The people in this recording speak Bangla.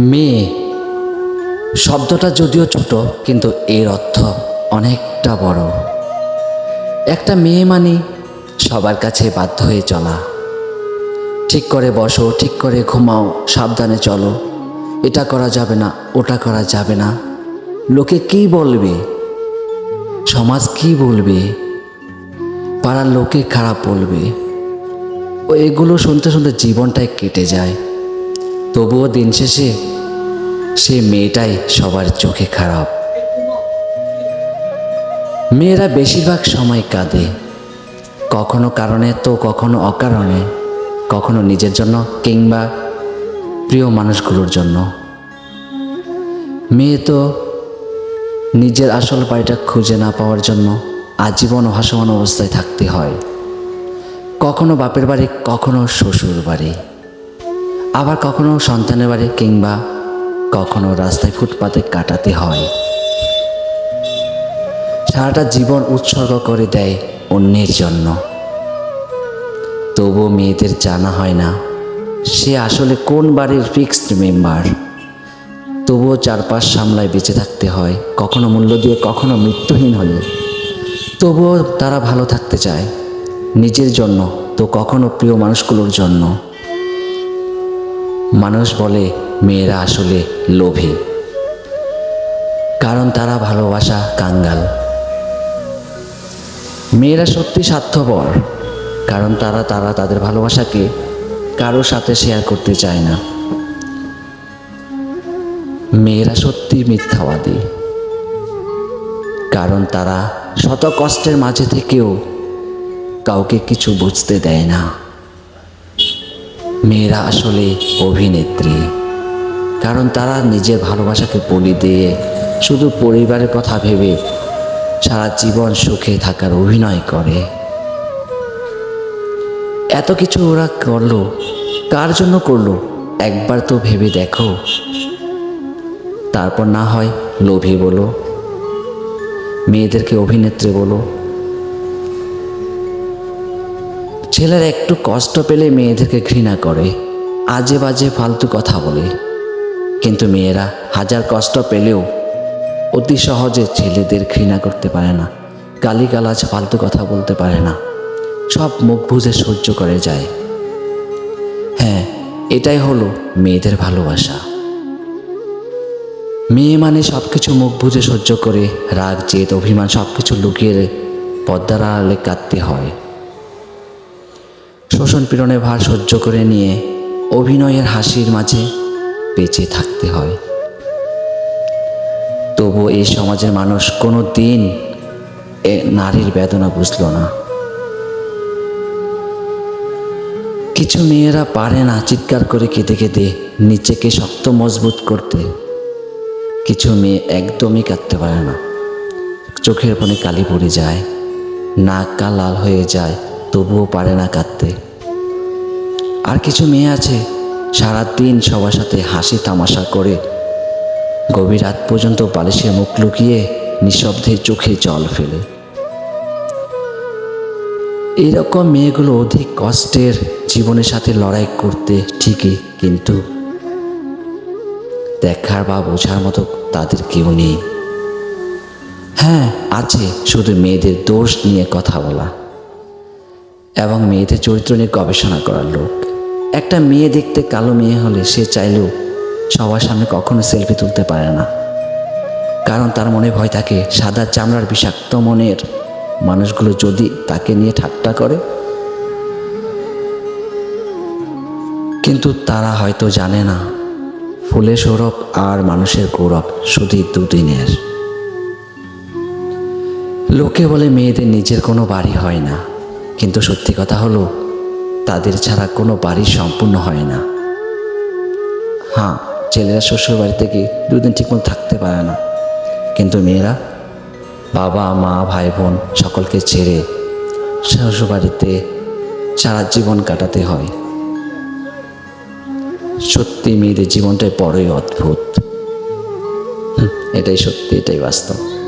মেয়ে। শব্দটা যদিও ছোট, কিন্তু এর অর্থ অনেকটা বড়। একটা মেয়ে মানে সবার কাছে বাধ্য হয়ে চলা। ঠিক করে বসো, ঠিক করে ঘুমাও, সাবধানে চলো। এটা করা যাবে না, ওটা করা যাবে না। লোকে কি বলবে? সমাজ কি বলবে? পাড়ার লোকে খারাপ বলবে? ও এগুলো শুনতে শুনতে জীবনটাই কেটে যায়। তবুও দিন শেষে সে মেয়েটাই সবার চোখে খারাপ। মেয়েরা বেশিরভাগ সময় কাঁদে। কখনো কারণে তো কখনো অকারণে। কখনো নিজের জন্য কিংবা প্রিয় মানুষগুলোর জন্য। মেয়ে তো নিজের আসল বাড়িটা খুঁজে না পাওয়ার জন্য আজীবন ভাসমান অবস্থায় থাকতে হয়। কখনো বাপের বাড়ি, কখনো শ্বশুর বাড়ি আবার কখনো সন্তানের বাড়ি কিংবা কখনো রাস্তায় ফুটপাতে কাটাতে হয়। সারাটা জীবন উৎসর্গ করে দেয় অন্যের জন্য। তবুও মেয়েদের জানা হয় না সে আসলে কোন বাড়ির ফিক্সড মেম্বার তবুও চারপাশ সামলায় বেঁচে থাকতে হয়, কখনো মূল্য দিয়ে, কখনো মৃত্যুহীন হলে। তবুও তারা ভালো থাকতে চায়, নিজের জন্য তো কখনো প্রিয় মানুষগুলোর জন্য। মানুষ বলে, মেয়েরা আসলে লোভী। কারণ তারা ভালোবাসা কাঙ্গাল। মেয়েরা সত্যি স্বার্থপর, কারণ তারা তারা তাদের ভালোবাসাকে কারোর সাথে শেয়ার করতে চায় না। মেয়েরা সত্যি মিথ্যাবাদী, কারণ তারা শত কষ্টের মাঝে থেকেও কাউকে কিছু বুঝতে দেয় না। মেয়েরা আসলে অভিনেত্রী। কারণ তারা নিজের ভালোবাসাকে বলি দিয়ে শুধু পরিবারের কথা ভেবে সারা জীবন সুখে থাকার অভিনয় করে। এত কিছু ওরা করল, কার জন্য করল, একবার তো ভেবে দেখো। তারপর না হয় লোভী বলো, মেয়েদেরকে অভিনেত্রী বলো। ছেলেরা একটু কষ্ট পেলে মেয়েদেরকে ঘৃণা করে আজে বাজে ফালতু কথা বলে। কিন্তু মেয়েরা হাজার কষ্ট পেলেও অতি সহজে ছেলেদের ঘৃণা করতে পারে না, গালিগালাজ, ফালতু কথা বলতে পারে না। সব মুখ বুঝে সহ্য করে যায়। হ্যাঁ এটাই হলো মেয়েদের ভালোবাসা। মেয়ে মানে সব কিছু মুখ বুঝে সহ্য করে, রাগ, জেদ, অভিমান সব কিছু লুকিয়ে পদ্মার আড়ালে কাঁদতে হয়। শোষণ পীড়নের ভার সহ্য করে নিয়ে অভিনয়ের হাসির মাঝে বেঁচে থাকতে হয়। তবু এই সমাজের মানুষ কোনো দিন এ নারীর বেদনা বুঝল না। কিছু মেয়েরা পারে না চিৎকার করে কেঁদে কেঁদে নিজেকে শক্ত মজবুত করতে। কিছু মেয়ে একদমই কাঁদতে পারে না। চোখের কোণে কালি পড়ে যায়, নাক কা লাল হয়ে যায়, তবুও পারে না কাঁদতে। আর কিছু মেয়ে আছে। সারা দিন সবার সাথে হাসি তামাশা করে। গভীর রাত পর্যন্ত বালিশে মুখ লুকিয়ে নিঃশব্দে চোখে জল ফেলে। এরকম মেয়েগুলো অধিক কষ্টের জীবনের সাথে লড়াই করতে ঠিকই, কিন্তু দেখার বা বোঝার মতো তাদের কেউ নেই। হ্যাঁ আছে, শুধু মেয়েদের দোষ নিয়ে কথা বলা। এবং মেয়েদের চরিত্র নিয়ে গবেষণা করার লোক। একটা মেয়ে দেখতে কালো মেয়ে হলে সে চাইলেও সবার সামনে কখনো সেলফি তুলতে পারে না। কারণ তার মনে ভয় থাকে, সাদা চামড়ার বিষাক্ত মনের মানুষগুলো যদি তাকে নিয়ে ঠাট্টা করে। কিন্তু তারা হয়তো জানে না, ফুলের সৌরভ আর মানুষের গৌরব শুধুই দুদিনের। লোকে বলে মেয়েদের নিজের কোনো বাড়ি হয় না। কিন্তু সত্যি কথা হলো, তাদের ছাড়া কোনো বাড়ি সম্পূর্ণ হয় না। হ্যাঁ ছেলেরা শ্বশুর বাড়ি থেকে দুদিন ঠিকমতো থাকতে পারে না। কিন্তু মেয়েরা, বাবা, মা, ভাই, বোন সকলকে ছেড়ে শ্বশুর বাড়িতে সারা জীবন কাটাতে হয়। সত্যি মেয়েদের জীবনটাই বড়ই অদ্ভুত। এটাই সত্যি, এটাই বাস্তব।